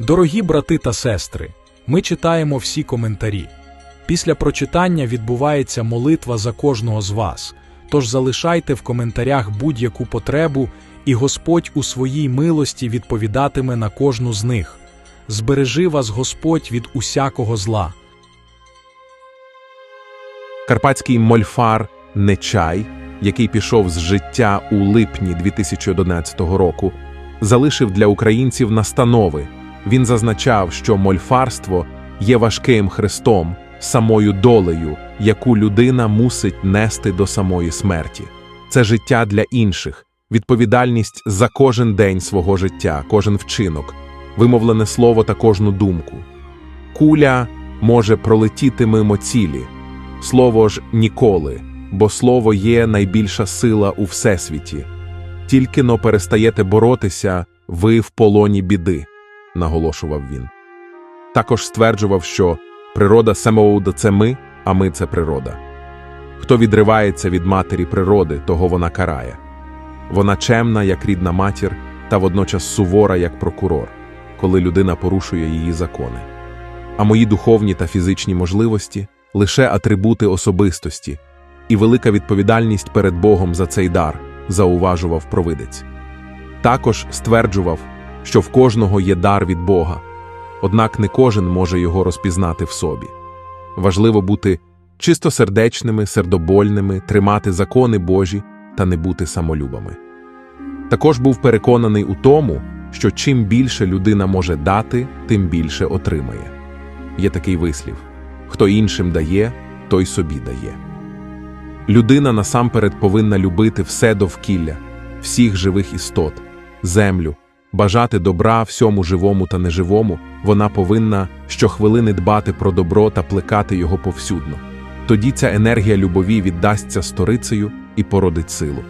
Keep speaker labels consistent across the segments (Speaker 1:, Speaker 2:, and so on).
Speaker 1: Дорогі брати та сестри, ми читаємо всі коментарі. Після прочитання відбувається молитва за кожного з вас. Тож залишайте в коментарях будь-яку потребу, і Господь у своїй милості відповідатиме на кожну з них. Збережи вас Господь від усякого зла.
Speaker 2: Карпатський мольфар Нечай, який пішов з життя у липні 2011 року, залишив для українців настанови. Він зазначав, що мольфарство є важким хрестом, самою долею, яку людина мусить нести до самої смерті. Це життя для інших, відповідальність за кожен день свого життя, кожен вчинок, вимовлене слово та кожну думку. Куля може пролетіти мимо цілі, слово ж ніколи, бо слово є найбільша сила у всесвіті. Тільки но перестаєте боротися, ви в полоні біди, наголошував він. Також стверджував, що природа самоуда це ми, а ми це природа. Хто відривається від матері природи, того вона карає. Вона чемна, як рідна матір, та водночас сувора, як прокурор, коли людина порушує її закони. А мої духовні та фізичні можливості лише атрибути особистості і велика відповідальність перед Богом за цей дар, зауважував провидець. Також стверджував, що в кожного є дар від Бога, однак не кожен може його розпізнати в собі. Важливо бути чистосердечними, сердобольними, тримати закони Божі та не бути самолюбами. Також був переконаний у тому, що чим більше людина може дати, тим більше отримає. Є такий вислів хто іншим дає, той собі дає. Людина насамперед повинна любити все довкілля, всіх живих істот, землю, бажати добра всьому живому та неживому, вона повинна щохвилини дбати про добро та плекати його повсюдно. Тоді ця енергія любові віддасться сторицею і породить силу.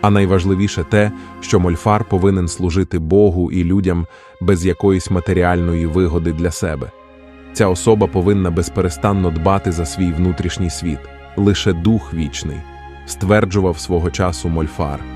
Speaker 2: А найважливіше те, що мольфар повинен служити Богу і людям без якоїсь матеріальної вигоди для себе. Ця особа повинна безперестанно дбати за свій внутрішній світ, лише дух вічний, стверджував свого часу мольфар.